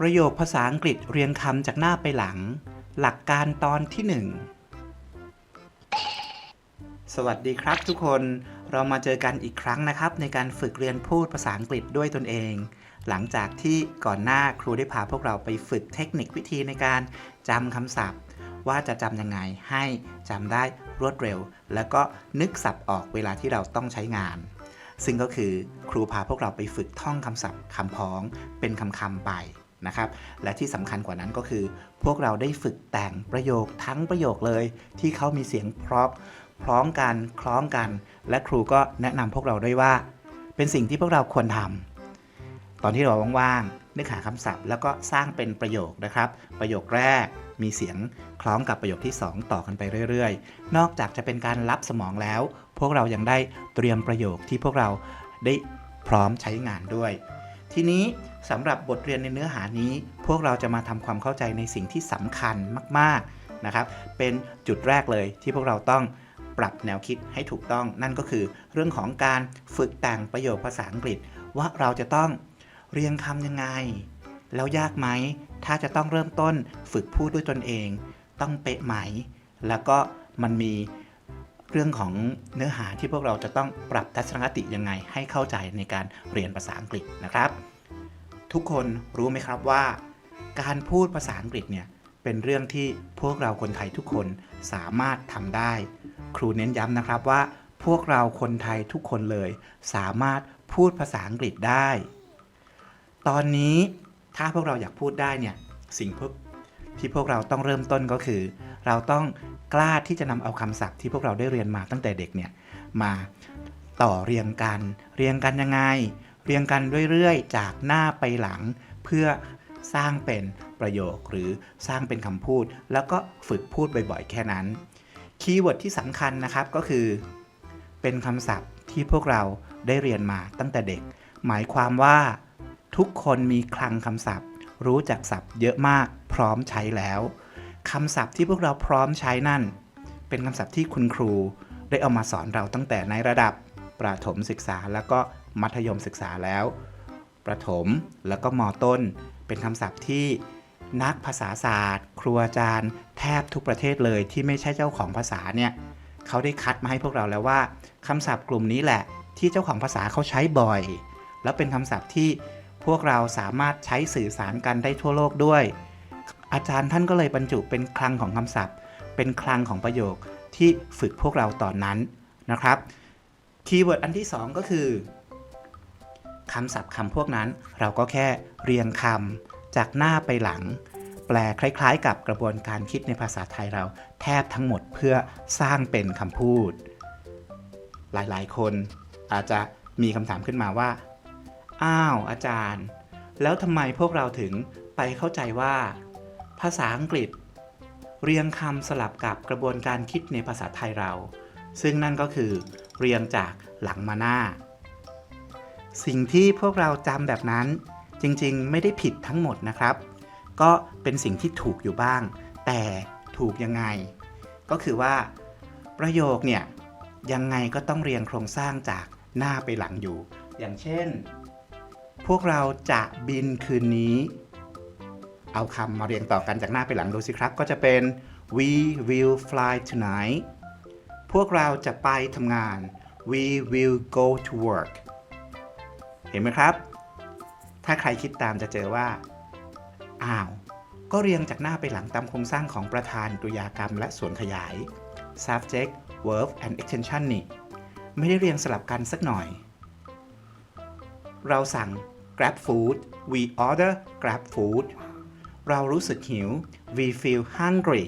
ประโยคภาษาอังกฤษเรียงคำจากหน้าไปหลัง หลักการตอนที่1สวัสดีครับทุกคนเรามาเจอกันอีกครั้งนะครับ ในการฝึกเรียนพูดภาษาอังกฤษด้วยตนเอง หลังจากที่ก่อนหน้าครูได้พาพวกเราไปฝึกเทคนิควิธีในการจำคำศัพท์ ว่าจะจำยังไงให้จำได้รวดเร็ว แล้วก็นึกศัพท์ออกเวลาที่เราต้องใช้งาน ซึ่งก็คือครูพาพวกเราไปฝึกท่องคำศัพท์คำพ้องเป็นคำคำๆไป นะครับและที่สำคัญกว่านั้นก็คือ พวกเราได้ฝึกแต่งประโยคทั้งประโยคเลย ที่เขามีเสียงพราะพร้อมกันคล้องกัน และครูก็แนะนำพวกเราด้วยว่า เป็นสิ่งที่พวกเราควรทำตอนที่เราว่างๆนึกหาคำศัพท์ แล้วก็สร้างเป็นประโยคนะครับ ประโยคแรกมีเสียงคล้องกับประโยคที่ 2 ต่อกันไปเรื่อยๆ นอกจากจะเป็นการรับสมองแล้ว พวกเรายังได้เตรียมประโยคที่พวกเราได้พร้อมใช้งานด้วย ทีนี้สำหรับบทเรียนในเนื้อหานี้ พวกเราจะมาทำความเข้าใจในสิ่งที่สำคัญมากๆนะครับ เป็นจุดแรกเลยที่พวกเราต้องปรับแนวคิดให้ถูกต้อง นั่นก็คือเรื่องของการฝึกแต่งประโยคภาษาอังกฤษ ว่าเราจะต้องเรียงคำยังไง แล้วยากไหม ถ้าจะต้องเริ่มต้นฝึกพูดด้วยตนเอง ต้องเป๊ะไหม แล้วก็มันมี เรื่องของเนื้อหาที่พวกเราจะต้องปรับทัศนคติยังไงให้เข้าใจในการเรียนภาษาอังกฤษนะครับ ทุกคนรู้ไหมครับว่า การพูดภาษาอังกฤษเนี่ยเป็นเรื่องที่พวกเราคนไทยทุกคนสามารถทำได้ ครูเน้นย้ำนะครับว่า พวกเราคนไทยทุกคนเลย สามารถพูดภาษาอังกฤษได้ ตอนนี้ถ้าพวกเราอยากพูดได้เนี่ยสิ่งพวกที่พวกเราต้องเริ่มต้นก็คือ เราต้องกล้าที่จะนำเอาคำศัพท์ที่พวกเราได้เรียนมาตั้งแต่เด็กเนี่ยมาต่อเรียงกัน เรียงกันยังไง เรียงกันเรื่อยๆ จากหน้าไปหลังเพื่อสร้างเป็นประโยคหรือสร้างเป็นคำพูด แล้วก็ฝึกพูดบ่อยๆ แค่นั้น คีย์เวิร์ดที่สำคัญนะครับก็คือ เป็นคำศัพท์ที่พวกเราได้เรียนมาตั้งแต่เด็ก หมายความว่าทุกคนมีคลังคำศัพท์ รู้จักศัพท์เยอะมากพร้อมใช้แล้ว คำศัพท์ที่พวกเราพร้อมใช้นั่น เป็นคำศัพท์ที่คุณครูได้เอามาสอนเราตั้งแต่ในระดับประถมศึกษาแล้วก็มัธยมศึกษาแล้ว ประถมแล้วก็มต้น เป็นคำศัพท์ที่นักภาษาศาสตร์ ครูอาจารย์ แทบทุกประเทศเลยที่ไม่ใช่เจ้าของภาษาเนี่ยเขาได้คัดมาให้พวกเราแล้วว่าคำศัพท์กลุ่มนี้แหละที่เจ้าของภาษาเขาใช้บ่อย แล้วเป็นคำศัพท์ที่พวกเราสามารถใช้สื่อสารกันได้ทั่วโลกด้วย อาจารย์ท่านก็เลยบรรจุเป็นคลังของคำศัพท์ เป็นคลังของประโยคที่ฝึกพวกเราตอนนั้นนะครับคีย์เวิร์ดอันที่ 2 ก็คือคำศัพท์คำพวกนั้น เราก็แค่เรียงคำจากหน้าไปหลัง แปลคล้าย ๆ กับกระบวนการคิดในภาษาไทยเราแทบทั้งหมดเพื่อสร้างเป็นคำพูด หลายๆ คนอาจจะมีคำถามขึ้นมาว่า อ้าวอาจารย์ แล้วทำไมพวกเราถึงไปเข้าใจว่า ภาษาอังกฤษ เรียงคำสลับกับกระบวนการคิดในภาษาไทยเรา ซึ่งนั่นก็คือ เรียงจากหลังมาหน้า สิ่งที่พวกเราจำแบบนั้น จริงๆ ไม่ได้ผิดทั้งหมดนะครับ ก็เป็นสิ่งที่ถูกอยู่บ้าง แต่ถูกยังไง ก็คือว่า ประโยคเนี่ยยังไงก็ต้องเรียงโครงสร้างจากหน้าไปหลังอยู่ อย่างเช่น พวกเราจะบินคืนนี้ เอาคำมาเรียงต่อกันจากหน้าไปหลังดูสิครับ ก็จะเป็น we will fly tonight พวกเราจะไปทำงาน we will go to work เห็นไหมครับ ถ้าใครคิดตามจะเจอว่า อ้าว ก็เรียงจากหน้าไปหลังตามโครงสร้างของประธานกริยากรรมและส่วนขยาย subject verb and extension นี่ ไม่ได้เรียงสลับกันสักหน่อย เราสั่ง grab food we order grab food เรารู้สึกหิว we feel hungry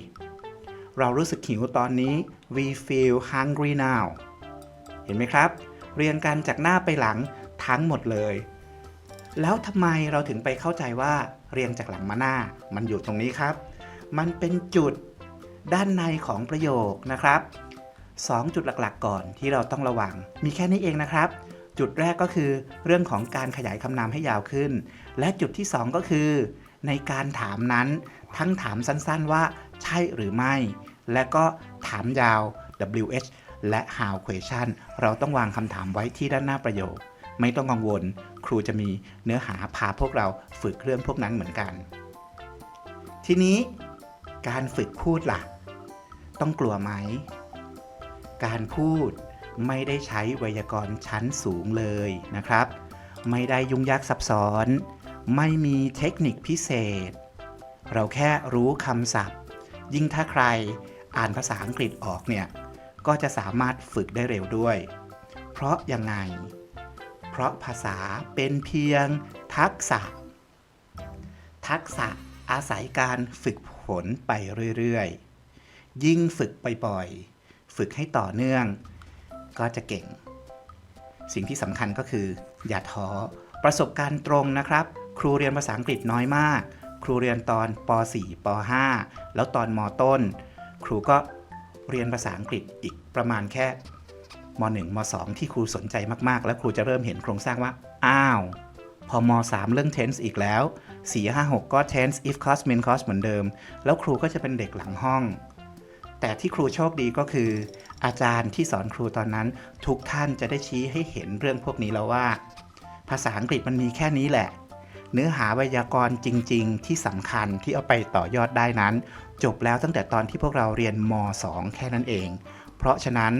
เรารู้สึกหิวตอนนี้ we feel hungry now เห็นไหมครับ เรียงกันจากหน้าไปหลังทั้งหมดเลย แล้วทำไมเราถึงไปเข้าใจว่าเรียงจากหลังมาหน้า มันอยู่ตรงนี้ครับ มันเป็นจุดด้านในของประโยคนะครับ2จุดหลักๆ ก่อนที่เราต้องระวัง มีแค่นี้เองนะครับ จุดแรกก็คือเรื่องของการขยายคำนามให้ยาวขึ้น และจุดที่ 2 ก็คือ ในการถามนั้น ทั้งถามสั้นๆว่าใช่หรือไม่ และก็ถามยาว WH และ how question เราต้องวางคำถามไว้ที่ด้านหน้าประโยค ไม่ต้องกังวล ครูจะมีเนื้อหาพาพวกเราฝึกเรื่องพวกนั้นเหมือนกัน ทีนี้การฝึกพูดล่ะ ต้องกลัวไหม การพูดไม่ได้ใช้ไวยากรณ์ชั้นสูงเลยนะครับ ไม่ได้ยุ่งยากซับซ้อน ไม่มีเทคนิคพิเศษ เราแค่รู้คำศัพท์ ยิ่งถ้าใครอ่านภาษาอังกฤษออกเนี่ย ก็จะสามารถฝึกได้เร็วด้วย เพราะยังไง เพราะภาษาเป็นเพียงทักษะ ทักษะอาศัยการฝึกฝนไปเรื่อยๆ ยิ่งฝึกบ่อยๆ ฝึกให้ต่อเนื่อง ก็จะเก่ง สิ่งที่สำคัญก็คือ อย่าท้อประสบการณ์ตรงนะครับ ครูเรียนภาษาอังกฤษน้อยมาก ครูเรียนตอนป .4 ป .5 แล้วตอนมต้น ครูก็เรียนภาษาอังกฤษอีกประมาณแค่ม .1 ม .2 ที่ครูสนใจมากๆ แล้วครูจะเริ่มเห็นโครงสร้างว่า อ้าว พอม .3 เรื่อง tense อีกแล้ว 4 5 6 ก็ tense if cause main cause เหมือนเดิม แล้วครูก็จะเป็นเด็กหลังห้อง แต่ที่ครูโชคดีก็คือ อาจารย์ที่สอนครูตอนนั้น ทุกท่านจะได้ชี้ให้เห็นเรื่องพวกนี้แล้วว่า ภาษาอังกฤษมันมีแค่นี้แหละ เนื้อหาไวยากรณ์จริง ๆ ที่สำคัญที่เอาไปต่อยอดได้นั้น จบแล้วตั้งแต่ตอนที่พวกเราเรียนม .2 แค่นั้นเอง เพราะฉะนั้น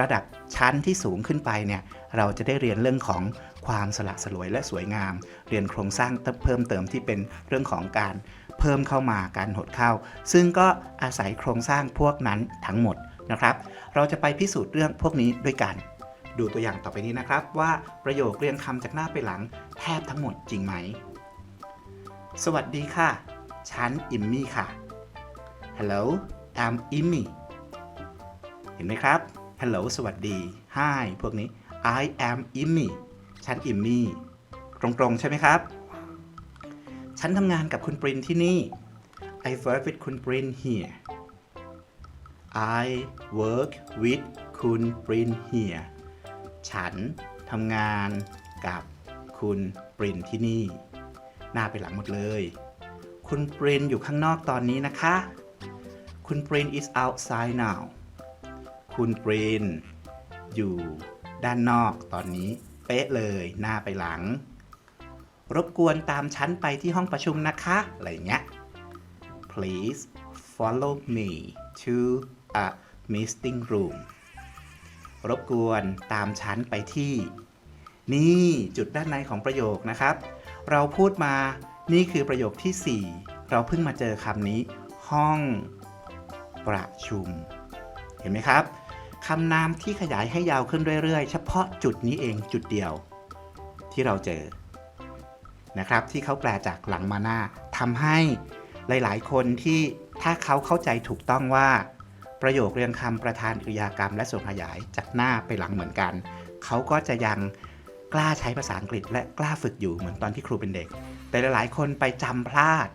ระดับชั้นที่สูงขึ้นไปเนี่ยเราจะได้เรียนเรื่องของความสละสลวยและสวยงาม เรียนโครงสร้างเพิ่มเติมที่เป็นเรื่องของการเพิ่มเข้ามาการหดเข้า ซึ่งก็อาศัยโครงสร้างพวกนั้นทั้งหมดนะครับ เราจะไปพิสูจน์เรื่องพวกนี้ด้วยกัน ดูตัวอย่างต่อไปนี้นะครับ ว่าประโยคเรียงคำจากหน้าไปหลังแทบทั้งหมดจริงไหม สวัสดีค่ะ ฉันอิมมี่ค่ะ Hello I'm Immy เห็นไหมครับ Hello สวัสดี Hi พวกนี้ I am Immy ฉันอิมมี่ตรงๆ ใช่ไหมครับ ฉันทำงานกับคุณปรินที่นี่ I work with คุณปริน here I work with คุณปริน here ฉันทำงานกับคุณปรินที่นี่ หน้าไปหลังหมดเลย คุณปรินอยู่ข้างนอกตอนนี้นะคะ คุณปริน is outside now คุณปรินอยู่ด้านนอกตอนนี้ เป๊ะเลยหน้าไปหลัง รบกวนตามฉันไปที่ห้องประชุมนะคะ อะไรเงี้ย please follow me to a meeting room รบกวนตามฉันไปที่ นี่จุดด้านในของประโยคนะครับ เราพูดมานี่คือประโยคที่ 4 เราเพิ่งมาเจอคำนี้ ห้องประชุม เห็นไหมครับคำนามที่ขยายให้ยาวขึ้นเรื่อยๆ เฉพาะจุดนี้เองจุดเดียว ที่เราเจอนะครับ ที่เขาแปลจากหลังมาหน้าทำให้หลายๆ คนที่ถ้าเขาเข้าใจถูกต้องว่า ประโยคเรียงคำประธานกริยากรรมและส่วนขยายจากหน้าไปหลังเหมือนกัน เขาก็จะยังกล้าใช้ภาษาอังกฤษ และกล้าฝึกอยู่เหมือนตอนที่ครูเป็นเด็ก แต่หลายๆ คนไปจำพลาด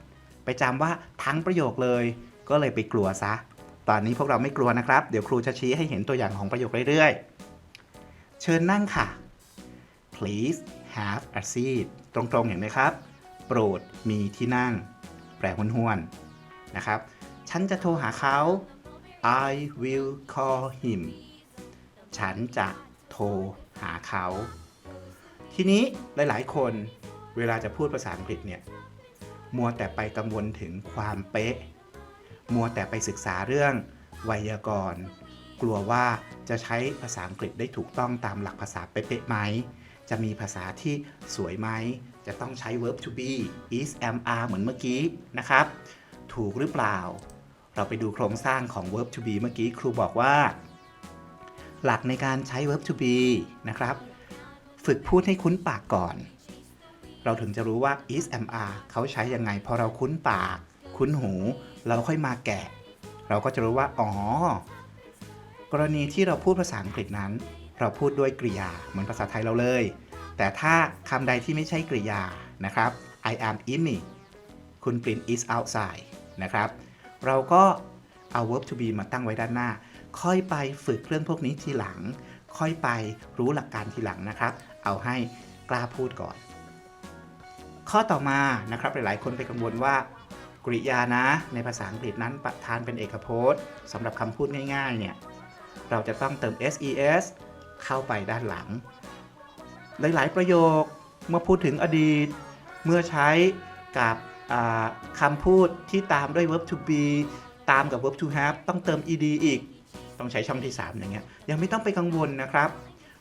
ไปจำว่าทั้งประโยคเลย ก็เลยไปกลัวซะ ตอนนี้พวกเราไม่กลัวนะครับ เดี๋ยวครูจะชี้ให้เห็นตัวอย่างของประโยคเรื่อยๆ เชิญนั่งค่ะ please have a seat ตรงๆ เห็นไหมครับ โปรดมีที่นั่ง แปลห้วนๆ นะครับ ฉันจะโทรหาเขา I will call him ฉันจะโทรหาเขา ทีนี้หลายๆ คนเวลาจะพูดภาษาอังกฤษเนี่ยมัวแต่ไปกังวลถึงความเป๊ะ มัวแต่ไปศึกษาเรื่องไวยากรณ์กลัวว่าจะใช้ภาษาอังกฤษได้ถูกต้องตามหลักภาษาเป๊ะไหม จะมีภาษาที่สวยไหม จะต้องใช้ verb to be is am are เหมือนเมื่อกี้นะครับ ถูกหรือเปล่า เราไปดูโครงสร้างของ verb to be เมื่อกี้ครูบอกว่า หลักในการใช้ verb to be นะครับ ฝึกพูดให้คุ้นปากก่อน เราถึงจะรู้ว่า is am are เขาใช้ยังไง พอเราคุ้นปาก คุ้นหู เราค่อยมาแกะ เราก็จะรู้ว่า อ๋อ กรณีที่เราพูดภาษาอังกฤษนั้น เราพูดด้วยกริยา เหมือนภาษาไทยเราเลย แต่ถ้าคำใดที่ไม่ใช่กริยานะครับ I am Amy คุณปริน is outside นะครับ เราก็เอา verb to be มาตั้งไว้ด้านหน้า ค่อยไปฝึกเรื่องพวกนี้ทีหลัง ค่อยไปรู้หลักการทีหลังนะครับ เอาให้กล้าพูดก่อน ข้อต่อมานะครับหลายๆ คนไปกังวลว่ากริยานะ ในภาษาอังกฤษนั้นประธานเป็นเอกพจน์สำหรับคำพูดง่ายๆเนี่ยเราจะต้องเติม ses เข้าไปด้านหลัง หลายๆ ประโยคเมื่อพูดถึงอดีต เมื่อใช้กับ คำพูดที่ตามด้วย verb to be ตามกับ verb to have ต้องเติม ed อีก ต้องใช้ช่องที่ 3 อย่างเงี้ย ยังไม่ต้องไปกังวลนะครับ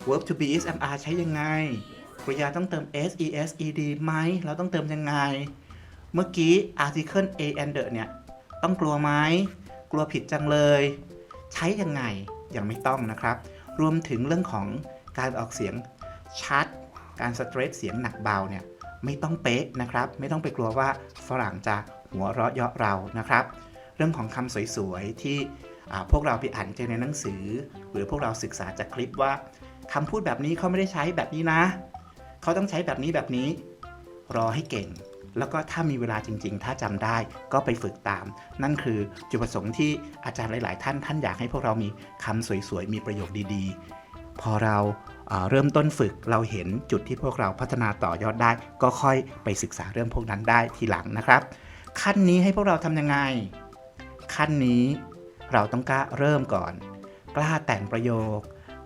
verb to be is mr ใช้ยังไงกริยาต้องเติม s es ed ไหมเราต้องเติมยังไง เมื่อกี้ article a and the เนี่ย ต้องกลัวไหม กลัวผิดจังเลย ใช้ยังไง ยังไม่ต้องนะครับ รวมถึงเรื่องของการออกเสียงชัด การสเตรทเสียงหนักเบาเนี่ย ไม่ต้องเป๊ะนะครับ ไม่ต้องไปกลัวว่าฝรั่งจะหัวเราะเยาะเรานะครับ เรื่องของคำสวยๆที่พวกเราไปอ่านเจอในหนังสือ หรือพวกเราศึกษาจากคลิปว่าคำพูดแบบนี้เขาไม่ได้ใช้แบบนี้นะ เขาต้องใช้แบบนี้แบบนี้ รอให้เก่ง แล้วก็ถ้ามีเวลาจริง ๆ ถ้าจำได้ก็ไปฝึกตาม นั่นคือจุดประสงค์ที่อาจารย์หลาย ๆ ท่านท่านอยากให้พวกเรามีคำสวยๆ มีประโยคดีๆ พอเรา เริ่มต้นฝึกเราเห็นจุดที่พวกเราพัฒนาต่อยอดได้ ก็ค่อยไปศึกษาเรื่องพวกนั้นได้ทีหลังนะครับ ขั้นนี้ให้พวกเราทำยังไง ขั้นนี้เราต้องกล้าเริ่มก่อน กล้าแต่งประโยค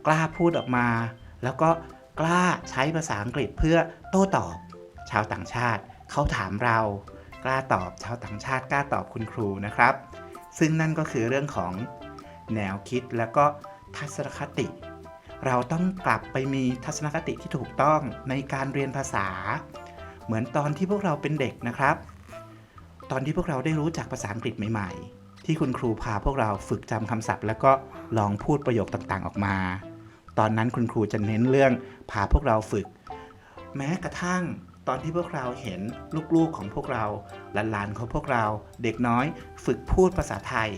กล้าพูดออกมา แล้วก็กล้าใช้ภาษาอังกฤษเพื่อโต้ตอบ ชาวต่างชาติเขาถามเรา กล้าตอบชาวต่างชาติกล้าตอบคุณครูนะครับ ซึ่งนั่นก็คือเรื่องของแนวคิดแล้วก็ทัศนคติ เราต้องกลับไปมีทัศนคติที่ถูกต้องในการเรียนภาษา เหมือนตอนที่พวกเราเป็นเด็กนะครับ ตอนที่พวกเราได้รู้จักภาษาอังกฤษใหม่ ๆ ที่คุณครูพาพวกเราฝึกจำคำศัพท์ แล้วก็ลองพูดประโยคต่างๆ ออกมา ตอนนั้นคุณครูจะเน้นเรื่องพาพวกเราฝึก แม้กระทั่งตอนที่พวกเราเห็นลูกๆของพวกเราหลานๆของพวกเราเด็กน้อย ฝึกพูดภาษาไทย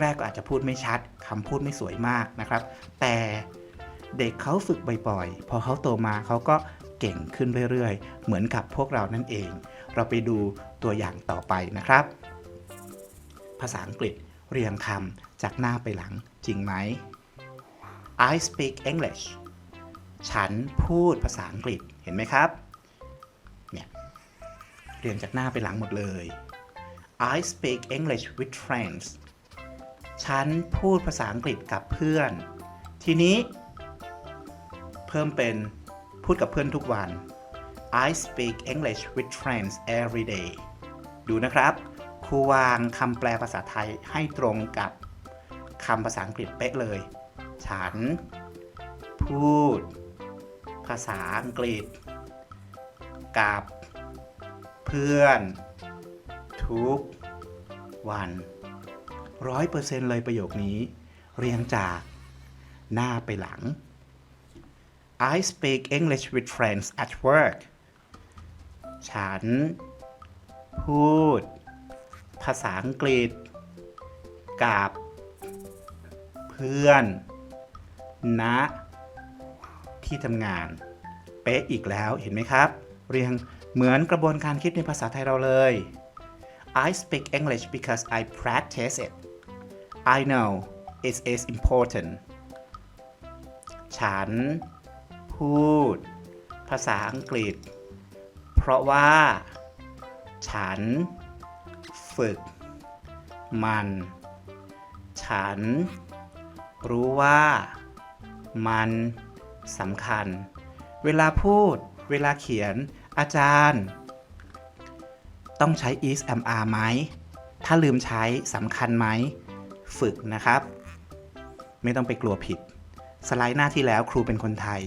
แรก ๆ ก็อาจจะพูดไม่ชัดคำพูดไม่สวยมากนะครับ แต่ เด็กเขาฝึกบ่อยๆ พอเขาโตมาเขาก็เก่งขึ้นเรื่อยๆ เหมือนกับพวกเรานั่นเอง เราไปดูตัวอย่างต่อไปนะครับ ภาษาอังกฤษเรียงคำจากหน้าไปหลังจริงไหม I speak English ฉันพูดภาษาอังกฤษเห็นไหมครับ เนี่ย เรียงจากหน้าไปหลังหมดเลย I speak English with friends ฉันพูดภาษาอังกฤษกับเพื่อน ทีนี้ เพิ่มเป็นพูดกับเพื่อนทุกวัน I speak English with friends every day ดูนะครับ ครูวางคำแปลภาษาไทยให้ตรงกับคำภาษาอังกฤษเป๊ะเลย ฉัน พูด ภาษาอังกฤษ กับ เพื่อน ทุก วันร้อยเปอร์เซ็นต์เลยประโยคนี้ เรียงจากหน้าไปหลัง I speak English with friends at work ฉัน พูด ภาษาอังกฤษ กับ เพื่อน ณ ที่ทำงาน เป๊ะอีกแล้วเห็นไหมครับ เรียงเหมือนกระบวนการคิดในภาษาไทยเราเลย I speak English because I practice it I know it is important ฉัน พูด ภาษาอังกฤษ เพราะว่า ฉัน ฝึก มัน ฉัน รู้ว่า มันสำคัญ เวลาพูด เวลาเขียน อาจารย์ ต้องใช้ is am are ไหม ถ้าลืมใช้สำคัญไหม ฝึกนะครับ ไม่ต้องไปกลัวผิด สไลด์หน้าที่แล้วครูเป็นคนไทย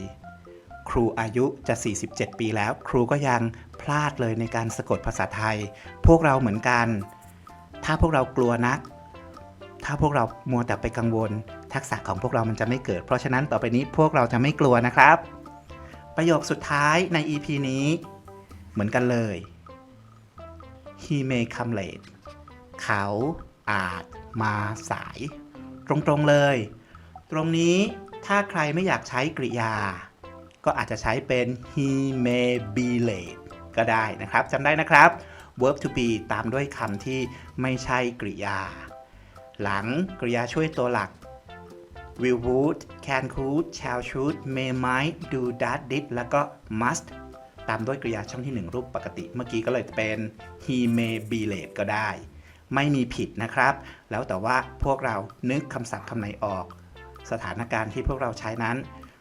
ครูอายุจะ 47 ปีแล้ว ครูก็ยังพลาดเลยในการสะกดภาษาไทย พวกเราเหมือนกัน ถ้าพวกเรากลัวนัก ถ้าพวกเรามัวแต่ไปกังวล ทักษะของพวกเรามันจะไม่เกิด เพราะฉะนั้นต่อไปนี้พวกเราจะไม่กลัวนะครับ ประโยคสุดท้ายใน EP นี้ เหมือนกันเลย he may come late เขาอาจมาสาย ตรงๆเลย ตรงนี้ถ้าใครไม่อยากใช้กริยา ก็อาจจะใช้เป็น he may be late ก็ได้นะครับจำได้นะครับ verb to be ตามด้วยคำที่ไม่ใช่กริยา หลังกริยาช่วยตัวหลัก will would can could shall should may might do that did แล้วก็ must ตามด้วยกริยาช่องที่ 1 รูปปกติ เมื่อกี้ก็เลยเป็น he may be late ก็ได้ ไม่มีผิดนะครับ แล้วแต่ว่าพวกเรานึกคำศัพท์คำไหนออก สถานการณ์ที่พวกเราใช้นั้น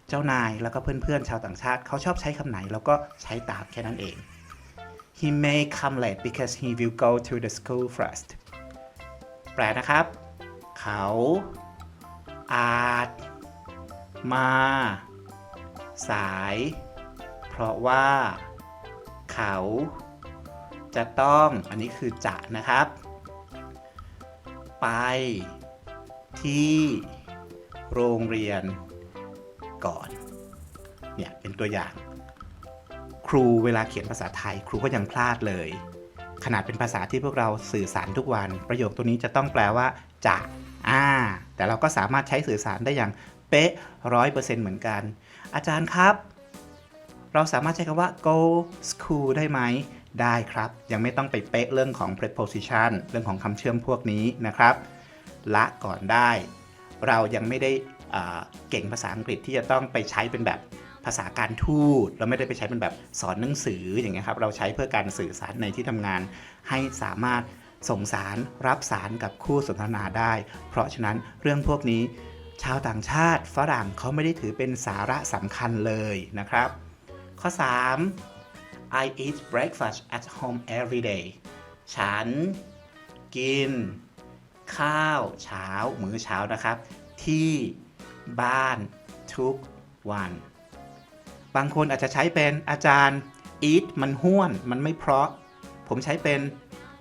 เจ้านายแล้วก็เพื่อนๆชาวต่างชาติ เขาชอบใช้คำไหนเราก็ใช้ตามแค่นั้นเอง he may come late because he will go to the school first แปลนะครับ เขาอาจมา สาย เพราะว่า เขา จะต้องอันนี้คือจะนะครับ ไป ที่ โรงเรียน ก่อน เนี่ยเป็นตัวอย่าง ครูเวลาเขียนภาษาไทย ครูก็ยังพลาดเลย ขนาดเป็นภาษาที่พวกเราสื่อสารทุกวัน ประโยคตัวนี้จะต้องแปลว่าจะอ่าแต่เราก็สามารถใช้สื่อสารได้อย่างเป๊ะร้อยเปอร์เซ็นต์เหมือนกัน อาจารย์ครับ เราสามารถใช้คำว่า go school ได้ไหมได้ครับ ยังไม่ต้องไปเป๊ะเรื่องของ preposition เรื่องของคำเชื่อมพวกนี้นะครับ ละก่อนได้ เรายังไม่ได้ เก่งภาษาอังกฤษที่จะต้องไปใช้เป็นแบบภาษาการทูตเราไม่ได้ไปใช้เป็นแบบสอนหนังสืออย่างเงี้ยครับเราใช้เพื่อการสื่อสารในที่ทำงาน ให้สามารถส่งสารรับสารกับคู่สนทนาได้ เพราะฉะนั้นเรื่องพวกนี้ ชาวต่างชาติฝรั่งเขาไม่ได้ถือเป็นสาระสำคัญเลยนะครับ ข้อ 3 I eat breakfast at home every day ฉัน กิน ข้าวเช้ามื้อเช้านะครับ ที่ บ้านทุกวัน บางคนอาจจะใช้เป็นอาจารย์ eat มันห้วน มันไม่เพราะ ผมใช้เป็น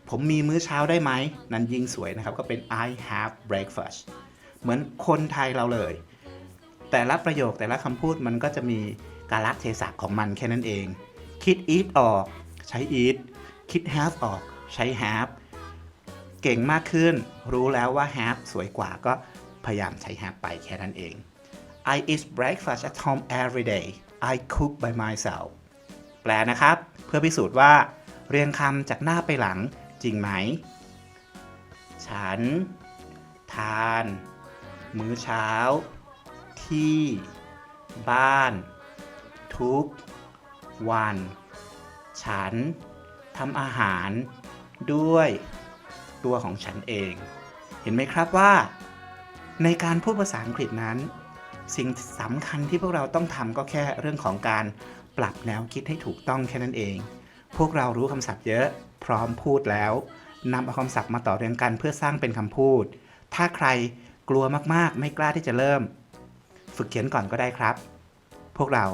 ผมมีมื้อเช้าได้ไหม นั้นยิ่งสวยนะครับ ก็เป็น I have breakfast เหมือนคนไทยเราเลย แต่ละประโยคแต่ละคำพูดมันก็จะมีกาลเทศะของมันแค่นั้นเอง คิด eat ออก ใช้ eat คิด have ออก ใช้ have เก่งมากขึ้น รู้แล้วว่า have สวยกว่าก็ พยายามใช้ have ไปแค่นั้นเอง I eat breakfast at home every day I cook by myself แปลนะครับ เพื่อพิสูจน์ว่า เรียงคำจากหน้าไปหลังจริงไหม ฉัน ทาน มื้อเช้า ที่ บ้าน ทุก วัน ฉันทำอาหาร ด้วย ตัวของฉันเอง เห็นไหมครับว่า ในการพูดภาษาอังกฤษนั้น สิ่งสำคัญที่พวกเราต้องทำก็แค่เรื่องของการปรับแนวคิดให้ถูกต้องแค่นั้นเอง พวกเรารู้คำศัพท์เยอะพร้อมพูดแล้วนำเอาคำศัพท์มาต่อเรียงกันเพื่อสร้างเป็นคำพูด ถ้าใครกลัวมากๆ ไม่กล้าที่จะเริ่ม ฝึกเขียนก่อนก็ได้ครับ พวกเรา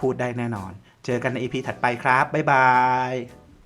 พูดได้แน่นอน เจอกันใน EP ถัดไปครับ บ๊ายบาย